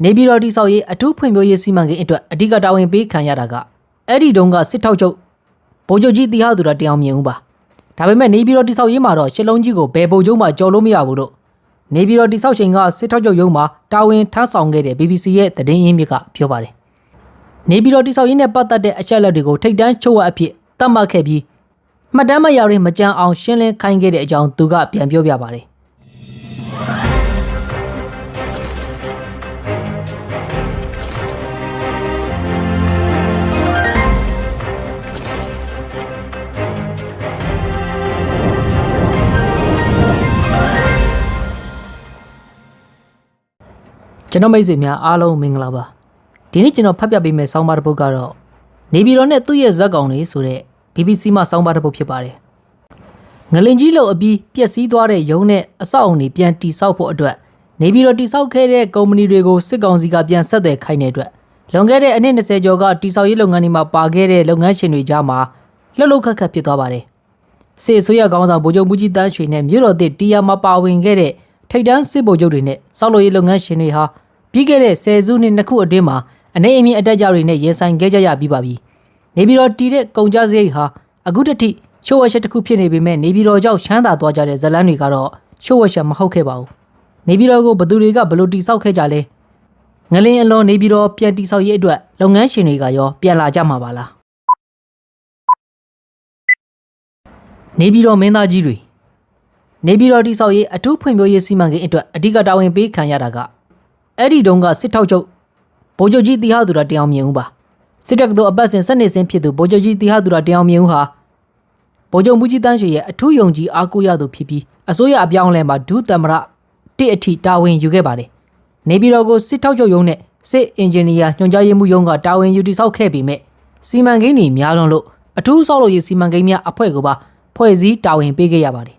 နေပြည်တော်တိဆောက်ရေးအထူးဖွံ့ဖြိုးရေးစီမံကိန်းအတွက်အဓိကတာဝန်ပေးခံရတာကအဲ့ဒီတုန်းကစစ်ထောက်ချုပ်ဗိုလ်ချုပ်ကြီးတီဟာသူတော်တရားမြင်ဦးပါဒါပေမဲ့နေပြည်တော်တိဆောက်ရေးမှာတော့ရှစ်လုံးကြီးကိုဘယ်ဗိုလ်ချုပ်မှကြော်လို့မရဘူးလို့နေပြည်တော်တိဆောက်ချိန်ကစစ်ထောက်ချုပ်ရုံးမှာတာဝန်ထမ်းဆောင်ခဲ့တဲ့ BBC ရဲ့သတင်းရင်းမြစ်ကပြောပါတယ်နေပြည်တော်တိဆောက်ရေးနဲ့ပတ်သက်တဲ့အချက်အလက်တွေကိုထိတ်တန်းချို့ဝှက်အဖြစ်သတ်မှတ်ခဲ့ပြီးမှတ်တမ်းမရရင်မကြမ်းအောင်ရှင်းလင်းခိုင်းခဲ့တဲ့အကြောင်းသူကပြန်ပြောပြပါတယ် ကျွန်တော်မိတ်ဆွေများအားလုံးမင်္ဂလာပါဒီနေ့ကျွန်တော်ဖတ်ပြပေးမယ့်ဆောင်းပါးတစ်ပုဒ်ကတော့နေပြည်တော်နဲ့သူ့ရဲ့ဇက်ကောင်လေးဆိုတဲ့ BBC မှဆောင်းပါးတစ်ပုဒ်ဖြစ်ပါတယ်ငလင်ကြီးလုံအပြီးပျက်စီးသွားတဲ့ရုံးနဲ့အဆောက်အုံတွေပြန်တိစောက်ဖို့အတွက်နေပြည်တော်တိစောက်ခဲ့တဲ့ကုမ္ပဏီတွေကိုစစ်ကောင်စီကပြန်ဆက်သွယ်ခိုင်းတဲ့အတွက်လွန်ခဲ့တဲ့အနှစ်20ကျော်ကတိစောက်ရေးလုပ်ငန်းတွေမှာပါခဲ့တဲ့လုပ်ငန်းရှင်တွေကြားမှာလှုပ်လှုပ်ခတ်ခတ်ဖြစ်သွားပါတယ်စစ်အစိုးရခေါင်းဆောင်ဗိုလ်ချုပ်မူကြီးတန်းရွှေနဲ့မြို့တော်သစ်တီယာမှာပါဝင်ခဲ့တဲ့ထိပ်တန်းစစ်ဗိုလ်ချုပ်တွေနဲ့စောက်လို့ရေးလုပ်ငန်းရှင်တွေဟာ ပြီးခဲ့တဲ့ဆယ်စုနှစ်နှစ်ခုအတွင်းမှာအနေအမြင့်အတက်ကြတွေနဲ့ရင်ဆိုင်ခဲ့ကြရပြီးပါပြီ။နေပြည်တော်တီတဲ့ကုန်ကြစရိတ်ဟာအခုတတိရှိုးဝက်ချက်တစ်ခုဖြစ်နေပေမဲ့နေပြည်တော်ကြောင့်ချမ်းသာသွားကြတဲ့ဇတ်လန်းတွေကတော့ရှိုးဝက်ချက်မဟုတ်ခဲ့ပါဘူး။နေပြည်တော်ကိုဘယ်သူတွေကဘယ်လိုတိဆောက်ခဲ့ကြလဲ။ငလင်းအလွန်နေပြည်တော်ပြန်တိဆောက်ရေးအတွက်လုပ်ငန်းရှင်တွေကရောပြန်လာကြမှာပါလား။နေပြည်တော်မင်းသားကြီးတွေနေပြည်တော်တိဆောက်ရေးအထူးဖွံ့ဖြိုးရေးစီမံကိန်းအတွက်အဓိကတာဝန်ပေးခံရတာက အဲ့ဒီတုန်းကစစ်ထောက်ချုပ်ဗိုလ်ချုပ်ကြီးတီဟာသူရတရားမြင်ဦးပါစစ်တပ်ကတော်အပတ်စဉ်စနေစင်းဖြစ်သူဗိုလ်ချုပ်ကြီးတီဟာသူရတရားမြင်ဦးဟာဗိုလ်ချုပ်မူကြီးတန်းရွှေရဲ့အထူးယုံကြည်အားကိုးရသူဖြစ်ပြီးအစိုးရအပြောင်းအလဲမှာဒုသမ္မတတစ်အထိတာဝန်ယူခဲ့ပါတယ်နေပြည်တော်ကိုစစ်ထောက်ချုပ်ရုံးနဲ့စစ်အင်ဂျင်နီယာညွှန်ကြားရေးမှူးရုံးကတာဝန်ယူတည်ဆောက်ခဲ့ပေမဲ့စီမံကိန်းတွေများလွန်းလို့အထူးဆောက်လုပ်ရေးစီမံကိန်းများအဖွဲ့ကပါဖွဲ့စည်းတာဝန်ပေးခဲ့ရပါတယ်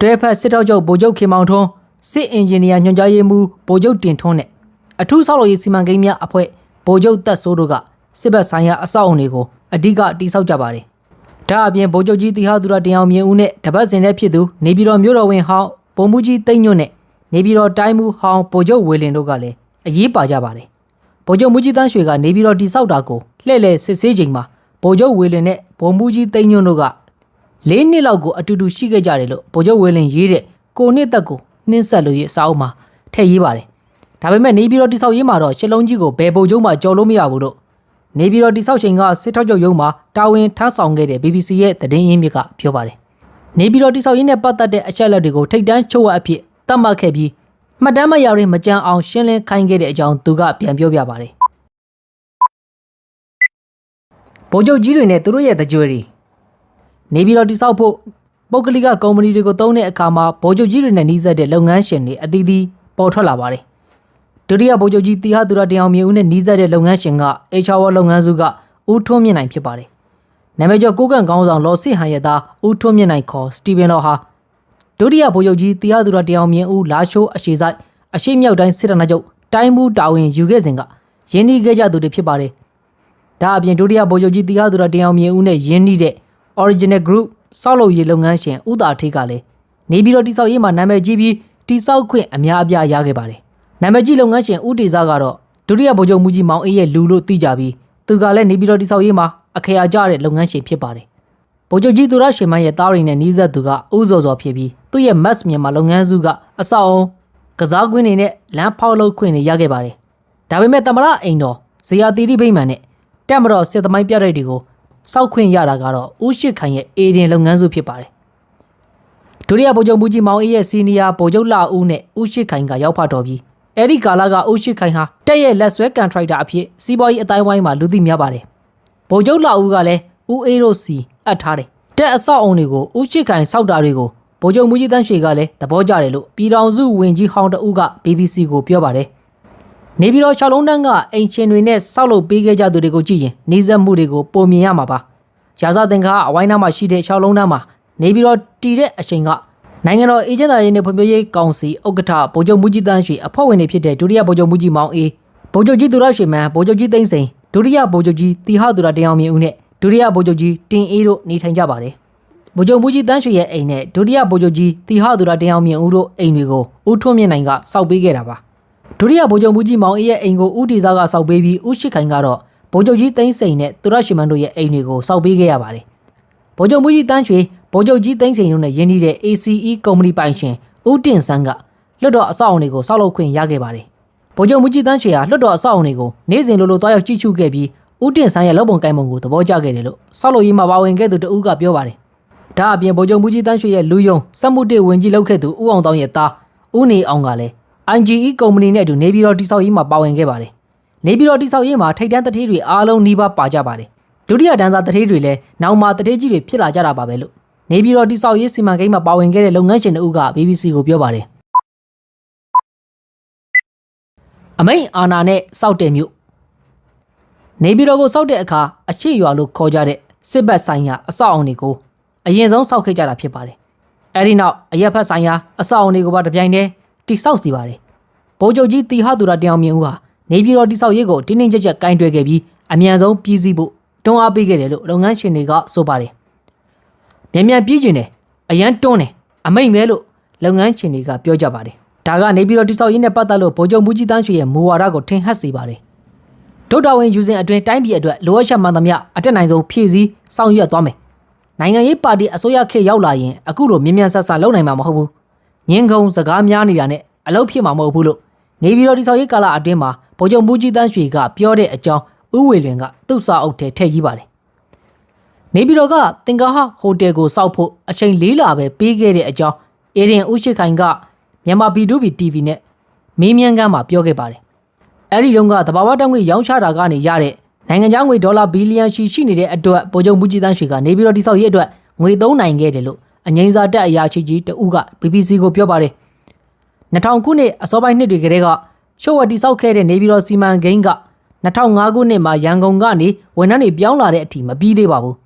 တွဲဖက်စစ်တောက်ချုပ်ဗိုလ်ချုပ်ခင်မောင်ထွန်းစစ်အင်ဂျင်နီယာညွှန်ကြားရေးမှူးဗိုလ်ချုပ်တင်ထွန်းနဲ့ အထူးဆောက်လုပ်ရေးစီမံကိန်းများအဖွဲ့ဗိုလ်ချုပ်သက်စိုးတို့ကစစ်ဘက်ဆိုင်ရာအဆောက်အုံတွေကိုအဓိကတိစောက်ကြပါတယ်။ဒါအပြင်ဗိုလ်ချုပ်ကြီးတီဟာသူရတင်အောင်မြင်ဦးနဲ့တပတ်စဉ်တဲ့ဖြစ်သူနေပြည်တော်မြို့တော်ဝင်ဟောင်းဗိုလ်မှူးကြီးတိတ်ညွန့်နဲ့နေပြည်တော်တိုင်းမှုဟောင်းဗိုလ်ချုပ်ဝေလင်တို့ကလည်းအရေးပါကြပါတယ်။ဗိုလ်ချုပ်မူကြီးတန်းရွှေကနေပြည်တော်တိစောက်တာကိုလှည့်လည်စစ်ဆေးချိန်မှာဗိုလ်ချုပ်ဝေလင်နဲ့ဗိုလ်မှူးကြီးတိတ်ညွန့်တို့ကလေးနှစ်လောက်ကိုအတူတူရှိခဲ့ကြတယ်လို့ဗိုလ်ချုပ်ဝေလင်ရေးတဲ့ကိုနှစ်သက်ကိုနှင်းဆက်လို့ရေးအစာအုပ်မှာထည့်ရေးပါတယ်။ ဒါပေမဲ့နေပြည်တော်တိဆောက်ရေးမှာတော့ရှစ်လုံးကြီးကိုဘယ်ဗိုလ်ချုပ်မှကြော်လို့မရဘူးလို့နေပြည်တော်တိဆောက်ချိန်ကစစ်ထောက်ချုပ်ရုံးမှာတာဝန်ထမ်းဆောင်ခဲ့တဲ့ BBC ရဲ့သတင်းရင်းမြစ်ကပြောပါတယ်။နေပြည်တော်တိဆောက်ရေးနဲ့ပတ်သက်တဲ့အချက်အလက်တွေကိုထိတ်တန်းချို့ဝှက်အဖြစ်သတ်မှတ်ခဲ့ပြီးမှတ်တမ်းမရရင်မကြမ်းအောင်ရှင်းလင်းခိုင်းခဲ့တဲ့အကြောင်းသူကပြန်ပြောပြပါတယ်။ဗိုလ်ချုပ်ကြီးတွေနဲ့သူတို့ရဲ့တကြွတွေနေပြည်တော်တိစောက်ဖို့ပုဂ္ဂလိကကုမ္ပဏီတွေကိုတုံးတဲ့အခါမှာဗိုလ်ချုပ်ကြီးတွေနဲ့နှီးစပ်တဲ့လုပ်ငန်းရှင်တွေအသီးသီးပေါ်ထွက်လာပါတယ်။ ဒုတိယဗိုလ်ချုပ်ကြီးတီဟာသူရတင်အောင်မြေဦးနဲ့နှီးစပ်တဲ့လုပ်ငန်းရှင်က HR လုပ်ငန်းစုကဦးထွန်းမြင့်နိုင်ဖြစ်ပါတယ်။နာမည်ကျော်ကိုကန့်ကောင်းဆောင်လော်စစ်ဟန်ရဲ့သားဦးထွန်းမြင့်နိုင်ခေါ်စတီဗင်လော်ဟာဒုတိယဗိုလ်ချုပ်ကြီးတီဟာသူရတင်အောင်မြင့်ဦးလာရှိုးအရှိဆိုင်အရှိမြောက်တိုင်းစစ်တပ်ချုပ်တိုင်းမှုတာဝန်ယူခဲ့စဉ်ကရင်းနှီးခဲ့ကြသူတွေဖြစ်ပါတယ်။ဒါအပြင်ဒုတိယဗိုလ်ချုပ်ကြီးတီဟာသူရတင်အောင်မြေဦးနဲ့ရင်းနှီးတဲ့ Original Group စောက်လုပ်ရေးလုပ်ငန်းရှင်ဦးတာထေးကလည်းနေပြည်တော်တိစောက်ရေးမှာနာမည်ကြီးပြီးတိစောက်ခွင့်အများအပြားရခဲ့ပါတယ်။ နာမည်ကြီးလုပ်ငန်းရှင်ဦးတေဇာကတော့ဒုတိယဗိုလ်ချုပ်မူကြီးမောင်အေးရဲ့လူလို့သိကြပြီးသူကလည်းနေပြည်တော်တိစောက်ရေးမှာအခရာကျတဲ့လုပ်ငန်းရှင်ဖြစ်ပါတယ်။ဗိုလ်ချုပ်ကြီးသူရရှင်မန်းရဲ့တားရင်နဲ့နီးစပ်သူကဦးစော်စော်ဖြစ်ပြီးသူ့ရဲ့ Mass မြန်မာလုပ်ငန်းစုကအဆောက်အုံကစားကွင်းတွေနဲ့လမ်းဖောက်လုပ်ခွင့်တွေရခဲ့ပါတယ်။ဒါပေမဲ့တမရအိမ်တော်ဇေယျတီတိဗိမာန်နဲ့တက်မတော်စစ်သမိုင်းပြတဲ့တွေကိုစောက်ခွင့်ရတာကတော့ဦးရှိခိုင်ရဲ့အေဒင်လုပ်ငန်းစုဖြစ်ပါတယ်။ဒုတိယဗိုလ်ချုပ်မူကြီးမောင်အေးရဲ့စီနီယာဗိုလ်ချုပ်လာဦးနဲ့ဦးရှိခိုင်ကရောက်ဖတော်ပြီး အဲ့ဒီကာလကဦးရှိခိုင်ဟာတက်ရဲ့လက်ဆွဲကန်ထရိုက်တာအဖြစ်စီးပွားရေးအတိုင်းဝိုင်းမှာလူသိများပါတယ်။ဗိုလ်ချုပ်လာဦးကလည်းဦးအေးတို့စီအပ်ထားတယ်။တက်အဆောက်အုံတွေကိုဦးရှိခိုင်စောက်တာတွေကိုဗိုလ်ချုပ်မူကြီးတန်းရွှေကလည်းသဘောကျတယ်လို့ပြည်တော်စုဝင်ကြီးဟောင်းတဦးက BBC ကိုပြောပါတယ်။နေပြည်တော်၆လုံးတန်းကအင်ရှင်တွေနဲ့ဆောက်လုပ်ပေးခဲ့ကြသူတွေကိုကြည့်ရင်နေဆက်မှုတွေကိုပုံမြင်ရမှာပါ။ရာဇသင်္ကာအဝိုင်းနားမှာရှိတဲ့၆လုံးတန်းမှာနေပြည်တော်တည်တဲ့အချိန်က နိုင်ငံတော်အေဂျင့်တာရေးနဲ့ဖွံ့ဖြိုးရေးကောင်စီဥက္ကဋ္ဌဗိုလ်ချုပ်မူကြီးတန်းရွှေအဖွဲ့ဝင်တွေဖြစ်တဲ့ဒုတိယဗိုလ်ချုပ်မူကြီးမောင်အေးဗိုလ်ချုပ်ကြီးသူရရွှေမန်းဗိုလ်ချုပ်ကြီးသိန်းစိန်ဒုတိယဗိုလ်ချုပ်ကြီးတီဟသူရတင်အောင်မြင့်ဦးနဲ့ဒုတိယဗိုလ်ချုပ်ကြီးတင်အေးတို့နေထိုင်ကြပါတယ်။ဗိုလ်ချုပ်မူကြီးတန်းရွှေရဲ့အိမ်နဲ့ဒုတိယဗိုလ်ချုပ်ကြီးတီဟသူရတင်အောင်မြင့်ဦးတို့အိမ်တွေကိုဦးထွန်းမြင့်နိုင်ကစောက်ပေးခဲ့တာပါဒုတိယဗိုလ်ချုပ်မူကြီးမောင်အေးရဲ့အိမ်ကိုဦးတီစားကစောက်ပေးပြီးဦးရှိခိုင်ကတော့ဗိုလ်ချုပ်ကြီးသိန်းစိန်နဲ့သူရရှိမန်တို့ရဲ့အိမ်တွေကိုစောက်ပေးခဲ့ရပါတယ်ဗိုလ်ချုပ်မူကြီးတန်းရွှေ ဗိုလ်ချုပ်ကြီးသိန်းစိန်တို့နဲ့ယင်းနှီးတဲ့ ACE ကုမ္ပဏီပိုင်ရှင်ဦးတင်ဆန်းကလွတ်တော်အဆောက်အအုံတွေကိုစောက်လုပ်ခွင့်ရခဲ့ပါတယ်ဗိုလ်ချုပ်မူကြီးတန်းရွှေဟာလွတ်တော်အဆောက်အအုံတွေကိုနေ့စဉ်လိုလိုတွားရောက်ကြည့်ရှုခဲ့ပြီးဦးတင်ဆန်းရဲ့လုပ်ပုံကိုင်ပုံကိုသဘောကျခဲ့တယ်လို့စောက်လုပ်ရေးမှာပါဝင်ခဲ့သူတဦးကပြောပါတယ်ဒါအပြင်ဗိုလ်ချုပ်မူကြီးတန်းရွှေရဲ့လူယုံစက်မှုတစ်ဝင်ကြီးလုပ်ခဲ့သူဦးအောင်တောင်းရဲ့သားဦးနေအောင်ကလည်း IGE ကုမ္ပဏီနဲ့အတူနေပြည်တော်တိစောက်ရေးမှာပါဝင်ခဲ့ပါတယ်။နေပြည်တော်တိစောက်ရေးမှာထိပ်တန်းတထေးတွေအားလုံးနှီးပါပါကြပါတယ်။ဒုတိယတန်းစားတထေးတွေလည်းနောက်မှတထေးကြီးတွေဖြစ်လာကြတာပါပဲလို့ နေပြည်တော်တိစောက်ရေးစီမံကိန်းမှာပါဝင်ခဲ့တဲ့လုပ်ငန်းရှင်တို့က BBC ကိုပြောပါတယ်။အမိန်အာနာနဲ့စောက်တယ်မြို့နေပြည်တော်ကိုစောက်တဲ့အခါအရှိရွာလို့ခေါ်ကြတဲ့စစ်ဘက်ဆိုင်ရာအဆောက်အအုံတွေကိုအရင်ဆုံးစောက်ခဲ့ကြတာဖြစ်ပါတယ်။အဲဒီနောက်အရက်ဖက်ဆိုင်ရာအဆောက်အအုံတွေကိုပါတပြိုင်တည်းတိစောက်စီပါတယ်။ဗိုလ်ချုပ်ကြီးတီဟာသူရတရားမြင်ဦးဟာနေပြည်တော်တိစောက်ရေးကိုတင်းတင်းကြပ်ကြပ်ကင်တွယ်ခဲ့ပြီးအမြန်ဆုံးပြည်စည်းဖို့တွန်းအားပေးခဲ့တယ်လို့လုပ်ငန်းရှင်တွေကဆိုပါတယ်။ မြန်မြန်ပြေးကျင်တယ်အရန်တွန်းတယ်အမိတ်မဲလို့လုပ်ငန်းရှင်တွေကပြောကြပါတယ်ဒါကနေပြီးတော့တိဆောက်ရေးနဲ့ပတ်သက်လို့ဗိုလ်ချုပ်မူကြီးတန်းရွှေရဲ့မူဝါဒကိုထင်ဟပ်စေပါတယ်ဒုတော်ဝင်ယူစဉ်အတွင်းတိုင်းပြည်အတွက်လိုအပ်ချက်မှန်သမျှအတက်နိုင်ဆုံးဖြည့်ဆည်းဆောင်ရွက်သွားမယ်နိုင်ငံရေးပါတီအစိုးရခေတ်ရောက်လာရင်အခုလိုမြင်မြန်ဆဆလုပ်နိုင်မှာမဟုတ်ဘူးငင်းကုံစကားများနေတာနဲ့အလုပ်ဖြစ်မှာမဟုတ်ဘူးလို့နေပြည်တော်တိဆောက်ရေးကာလအတွင်းမှာဗိုလ်ချုပ်မူကြီးတန်းရွှေကပြောတဲ့အကြောင်းဥဝေလွင်ကသူ့စာအုပ်ထဲထည့်ရေးပါတယ် နေပြည်တော်ကတင်ကားဟိုတယ်ကိုစောက်ဖို့အချိန်လေးလပဲပေးခဲ့တဲ့အကြောင်းအေရင်ဦးရှိခိုင်ကမြန်မာပြည်တူဘီ TV နဲ့မေးမြန်းခန်းမှာပြောခဲ့ပါတယ်။အဲဒီတုန်းကတဘာဝတက်ငွေရောင်းချတာကနေရတဲ့နိုင်ငံခြားငွေဒေါ်လာဘီလီယံရှိရှိနေတဲ့အတွက်ဗိုလ်ချုပ်မူကြီးတန်းရွှေကနေပြည်တော်တိဆောက်ရေးအတွက်ငွေသုံးနိုင်ခဲ့တယ်လို့အငိမ့်စာတက်အရာရှိကြီးတဦးက BBC ကိုပြောပါတယ်။2000ခုနှစ်အစောပိုင်းနှစ်တွေကတည်းကရှို့ဝတ်တိဆောက်ခဲ့တဲ့နေပြည်တော်စီမံကိန်းက2005ခုနှစ်မှာရန်ကုန်ကနေဝန်ထမ်းတွေပြောင်းလာတဲ့အထိမပြီးသေးပါဘူး။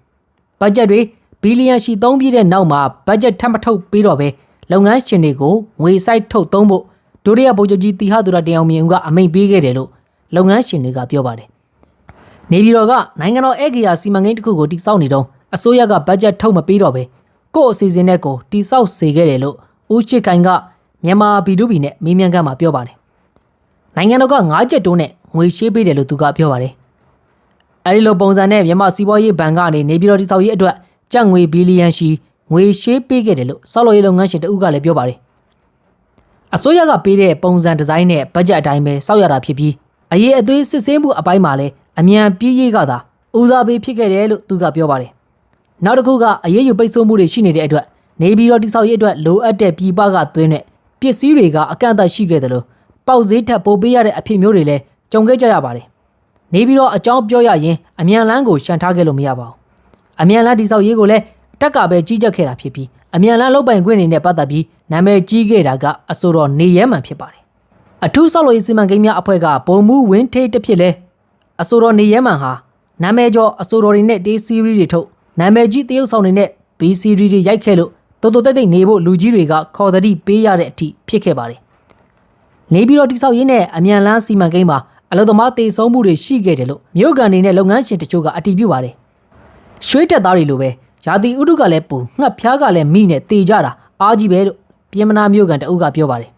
ဘတ်ဂျက်တွေဘီလီယံရှိသုံးပြည့်တဲ့နောက်မှာဘတ်ဂျက်ထပ်မထုတ်ပေးတော့ပဲလုပ်ငန်းရှင်တွေကိုငွေစိုက်ထုတ်သုံးဖို့ဒုတိယဗိုလ်ချုပ်ကြီးတီဟာသူရတင်အောင်မြင်ဦးကအမိန့်ပေးခဲ့တယ်လို့လုပ်ငန်းရှင်တွေကပြောပါတယ်။နေပြည်တော်ကနိုင်ငံတော်ဧကရာစီမံကိန်းတစ်ခုကိုတိစောက်နေတော့အစိုးရကဘတ်ဂျက်ထုတ်မပေးတော့ပဲကို့အစီအစဉ်နဲ့ကိုတိစောက်စေခဲ့တယ်လို့ဦးချစ်ခိုင်ကမြန်မာဘီဒူဘီနဲ့မေးမြန်းခန်းမှာပြောပါတယ်။နိုင်ငံတော်က9ချက်တိုးနဲ့ငွေရှေးပေးတယ်လို့သူကပြောပါတယ်။ အဲဒီလိုပုံစံနဲ့မြန်မာစီးပွားရေးဘဏ်ကနေနေပြည်တော်တိစောက်ရေးအတွက်ကျပ်ငွေဘီလီယံရှိငွေရှေးပေးခဲ့တယ်လို့ဆောက်လုပ်ရေးလုပ်ငန်းရှင်တဦးကလည်းပြောပါတယ်။အစိုးရကပေးတဲ့ပုံစံဒီဇိုင်းနဲ့ဘတ်ဂျက်အတိုင်းပဲစောက်ရတာဖြစ်ပြီးအရေးအသွေးစစ်ဆေးမှုအပိုင်းမှာလည်းအမြန်ပြေးရေးကသာဦးစားပေးဖြစ်ခဲ့တယ်လို့သူကပြောပါတယ်။နောက်တစ်ခုကအရေးယူပိတ်ဆို့မှုတွေရှိနေတဲ့အတွက်နေပြည်တော်တိစောက်ရေးအတွက်လိုအပ်တဲ့ပြည်ပကသွင်းတဲ့ပစ္စည်းတွေကအကန့်အသတ်ရှိခဲ့တယ်လို့ပေါက်ဈေးထပ်ပိုးပေးရတဲ့အဖြစ်မျိုးတွေလည်းကြုံခဲ့ကြရပါတယ်။ နေပြီးတော့အကြောင်းပြောရရင်အမြန်လန်းကိုရှန်ထားခဲ့လို့မရပါဘူး။အမြန်လန်းတိဆောက်ရေးကိုလည်းတက်ကပဲကြီးကြပ်ခဲ့တာဖြစ်ပြီးအမြန်လန်းလုတ်ပိုင်ခွင့်တွေနဲ့ပတ်သက်ပြီးနာမည်ကြီးခဲ့တာကအဆိုတော်နေရဲမှန်ဖြစ်ပါတယ်။အထူးဆောက်လုပ်ရေးစီမံကိန်းများအဖွဲ့ကဘုံမူဝင်းထိတ်တစ်ဖြစ်လဲအဆိုတော်နေရဲမှန်ဟာနာမည်ကျော်အဆိုတော်တွေနဲ့တေးစီရီတွေထုတ်နာမည်ကြီးတရုတ်ဆောင်တွေနဲ့ B series တွေရိုက်ခဲ့လို့တော်တော်တိတ်တိတ်နေဖို့လူကြီးတွေကခေါ်သတိပေးရတဲ့အထိဖြစ်ခဲ့ပါတယ်။နေပြီးတော့တိဆောက်ရေးနဲ့အမြန်လန်းစီမံကိန်းမှာ အလုပ်သမားတေဆုံးမှုတွေရှိခဲ့တယ်လို့မြို့ကန်နေနဲ့လုပ်ငန်းရှင်တချို့ကအတည်ပြုပါတယ်။ရွှေတက်သားတွေလိုပဲရာသီဥတုကလည်းပူငှက်ဖျားကလည်းမိနဲ့တေကြတာအားကြီးပဲလို့ပြင်မနာမြို့ကန်တအုပ်ကပြောပါတယ်။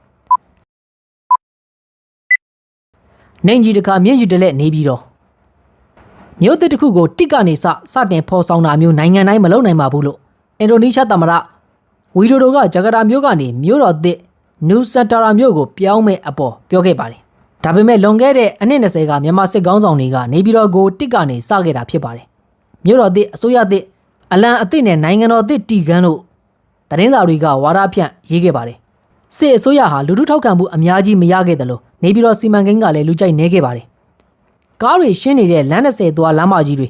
နိုင်ကြီးတခါမြင့်ကြီးတလက်နေပြီးတော့မြို့သစ်တစ်ခုကိုတစ်ကနေစစတင်ဖော်ဆောင်တာမျိုးနိုင်ငံတိုင်းမလုပ်နိုင်ပါဘူးလို့အင်ဒိုနီးရှားသမ္မတဝီဒိုဒိုကဂျကာတာမြို့ကနေမြို့တော်သစ်နူဆတာရာမြို့ကိုပြောင်းမဲ့အပေါ်ပြောခဲ့ပါတယ်။ ဒါပေမဲ့လွန်ခဲ့တဲ့အနှစ်20ကမြန်မာစစ်ကောင်းဆောင်တွေကနေပြည်တော်ကိုတစ်ကနေစခဲ့တာဖြစ်ပါတယ်။မြို့တော်သစ်အစိုးရသစ်အလံအသစ်နဲ့နိုင်ငံတော်သစ်တီကန်းလို့သတင်းစာတွေကဝါဒဖြန့်ရေးခဲ့ပါတယ်။စစ်အစိုးရဟာလူထုထောက်ခံမှုအများကြီးမရခဲ့တယ်လို့နေပြည်တော်စီမံကိန်းကလည်းလူကြိုက်နေခဲ့ပါတယ်။ကားတွေရှင်းနေတဲ့လမ်း30သွားလမ်းမကြီးတွေ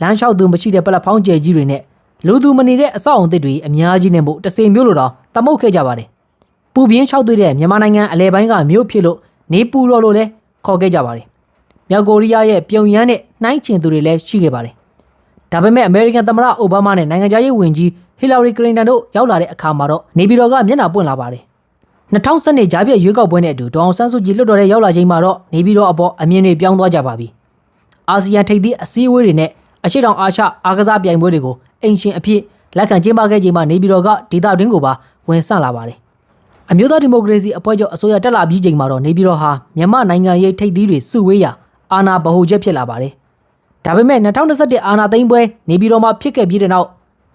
လမ်းလျှောက်သူမရှိတဲ့ပလက်ဖောင်းကျယ်ကြီးတွေနဲ့လူသူမနေတဲ့အဆောက်အုံသစ်တွေအများကြီးနဲ့မို့တစိမျိုးလိုတော့တမုတ်ခဲ့ကြပါတယ်။ပူပြင်းလျှောက်သွေးတဲ့မြန်မာနိုင်ငံအလဲပိုင်းကမြို့ဖြစ်လို့ နေပူတော်လို့လည်းခေါ်ခဲ့ကြပါတယ်။မြောက်ကိုရီးယားရဲ့ပြုံရမ်းတဲ့နှိုင်းချင်သူတွေလည်းရှိခဲ့ပါတယ်။ဒါပေမဲ့အမေရိကန်သမ္မတအိုဘားမားနဲ့နိုင်ငံခြားရေးဝန်ကြီးဟီလာရီကလင်တန်တို့ရောက်လာတဲ့အခါမှာတော့နေပြည်တော်ကမျက်နှာပွင့်လာပါတယ်။2012ကြားပြည့်ရွေးကောက်ပွဲနဲ့အတူဒေါအောင်ဆန်းစုကြည်လွတ်တော်တဲ့ရောက်လာချိန်မှာတော့နေပြည်တော်အပေါ်အမြင်တွေပြောင်းသွားကြပါပြီ။အာဆီယံထိပ်သီးအစည်းအဝေးတွေနဲ့အရှိတောင်အာရှအားကစားပြိုင်ပွဲတွေကိုအိမ်ရှင်အဖြစ်လက်ခံကျင်းပခဲ့ချိန်မှာနေပြည်တော်ကဒေသတွင်းကိုပါဝင်ဆန့်လာပါတယ်။ အမျိုးသားဒီမိုကရေစီအဖွဲ့ချုပ်အစိုးရတက်လာပြီးချိန်မှာတော့နေပြည်တော်ဟာမြန်မာနိုင်ငံရေးထိပ်သီးတွေစုဝေးရာအာဏာဗဟိုချက်ဖြစ်လာပါတယ်။ဒါပေမဲ့2021အာဏာသိမ်းပွဲနေပြည်တော်မှာဖြစ်ခဲ့ပြီးတဲ့နောက်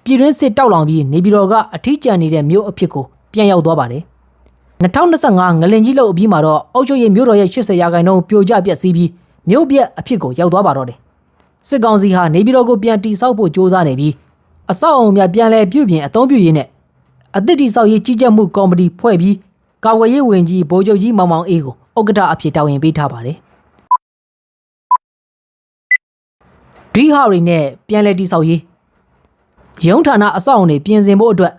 ပြည်တွင်းစစ်တောက်လောင်ပြီးနေပြည်တော်ကအထီးကျန်နေတဲ့မြို့အဖြစ်ကိုပြန်ရောက်သွားပါတယ်။2025ငလင်ကြီးလောက်အပြီးမှာတော့အုပ်ချုပ်ရေးမြို့တော်ရဲ့80ရာခိုင်နှုန်းပြိုကျပျက်စီးပြီးမြို့ပြက်အဖြစ်ကိုရောက်သွားပါတော့တယ်။စစ်ကောင်စီဟာနေပြည်တော်ကိုပြန်တိဆောက်ဖို့ကြိုးစားနေပြီးအဆောက်အုံများပြန်လဲပြုပြင်အသုံးပြုရင်းနဲ့ အသစ်တိဆောက်ရေးကြီးကြပ်မှုကော်မတီဖွဲ့ပြီးကာဝယ်ရေးဝန်ကြီးဗိုလ်ချုပ်ကြီးမောင်မောင်အေးကိုဥက္ကဋ္ဌအဖြစ်တာဝန်ပေးထားပါတယ်။ဒီဟာတွေနဲ့ပြန်လည်တိဆောက်ရေးရုံးဌာနအဆောက်အုံတွေပြင်ဆင်ဖို့အတွက်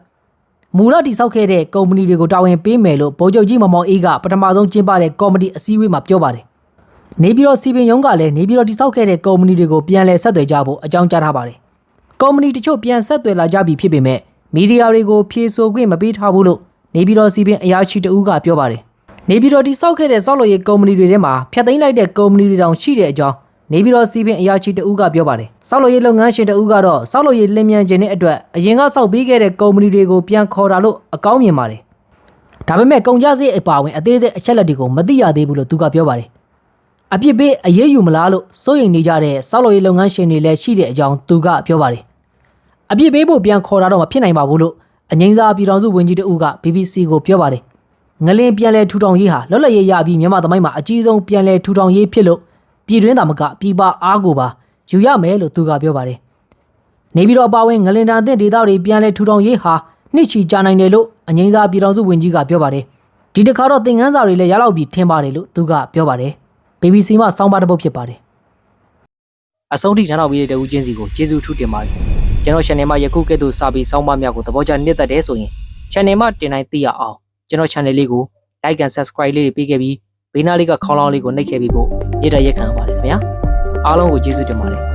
မူလတိဆောက်ခဲ့တဲ့ကုမ္ပဏီတွေကိုတာဝန်ပေးမယ်လို့ဗိုလ်ချုပ်ကြီးမောင်မောင်အေးကပထမဆုံးကျင်းပတဲ့ကော်မတီအစည်းအဝေးမှာပြောပါတယ်။နေပြည်တော်စီပင်ရုံးကလည်းနေပြည်တော်တိဆောက်ခဲ့တဲ့ကုမ္ပဏီတွေကိုပြန်လည်ဆက်သွယ်ကြဖို့အကြောင်းကြားထားပါတယ်။ကုမ္ပဏီတချို့ပြန်ဆက်သွယ်လာကြပြီဖြစ်ပေမဲ့ မီဒီယာတွေကိုဖြေဆိုခွင့်မပေးထားဘူးလို့နေပြည်တော်စီပင်အရာရှိတဦးကပြောပါတယ်။နေပြည်တော်တိစောက်ခဲ့တဲ့စောက်လို့ရေးကုမ္ပဏီတွေထဲမှာဖျက်သိမ်းလိုက်တဲ့ကုမ္ပဏီတွေတောင်ရှိတဲ့အကြောင်းနေပြည်တော်စီပင်အရာရှိတဦးကပြောပါတယ်။စောက်လို့ရေးလုပ်ငန်းရှင်တဦးကတော့စောက်လို့ရေးလင်းမြန်ခြင်းတဲ့အတွက်အရင်ကစောက်ပေးခဲ့တဲ့ကုမ္ပဏီတွေကိုပြန်ခေါ်တာလို့အကောင်းမြင်ပါတယ်။ဒါပေမဲ့ကုန်ကြစည်အပါဝင်အသေးစိတ်အချက်လက်တွေကိုမသိရသေးဘူးလို့သူကပြောပါတယ်။အပြစ်ပေးအရေးယူမလားလို့စိုးရိမ်နေကြတဲ့စောက်လို့ရေးလုပ်ငန်းရှင်တွေလည်းရှိတဲ့အကြောင်းသူကပြောပါတယ်။ အပြစ်ပေးဖို့ပြန်ခေါ်တာတော့မဖြစ်နိုင်ပါဘူးလို့အငိမ့်စာပြည်တော်စုဝန်ကြီးတဦးက BBC ကိုပြောပါတယ်။ငလင်ပြန်လဲထူထောင်ရေးဟာလွတ်လပ်ရေးရပြီးမြန်မာသမိုင်းမှာအကြီးဆုံးပြန်လဲထူထောင်ရေးဖြစ်လို့ပြည်တွင်းသာမကပြည်ပအားကိုပါယူရမယ်လို့သူကပြောပါတယ်။နေပြည်တော်အပါအဝင်ငလင်တန်အသင့်ဒေသတွေပြန်လဲထူထောင်ရေးဟာနှစ်ချီကြာနိုင်တယ်လို့အငိမ့်စာပြည်တော်စုဝန်ကြီးကပြောပါတယ်။ဒီတစ်ခါတော့သင်ခန်းစာတွေလည်းရလောက်ပြီးထင်ပါတယ်လို့သူကပြောပါတယ်။ BBC မှစောင်းပါတစ်ပုတ်ဖြစ်ပါတယ်။အဆုံးထိထမ်းတော်ပြီးတဲ့တဦးချင်းစီကိုကျေးဇူးထူးတင်ပါတယ် ကျွန်တော် channel မှာယခုကဲ့သို့စာပေစောင်းပါများကိုသဘောကျနှစ်သက်တယ်ဆိုရင် channel မှာတင်တိုင်းသိရအောင်ကျွန်တော် channel လေးကို like and subscribe လေးတွေပေးခဲ့ပြီးဘေးနားလေးကခေါင်းလောင်းလေးကိုနှိပ်ခဲ့ပြီးဖို့ရတဲ့ရက်ခံပါတယ်ခင်ဗျာအားလုံးကိုကျေးဇူးတင်ပါတယ်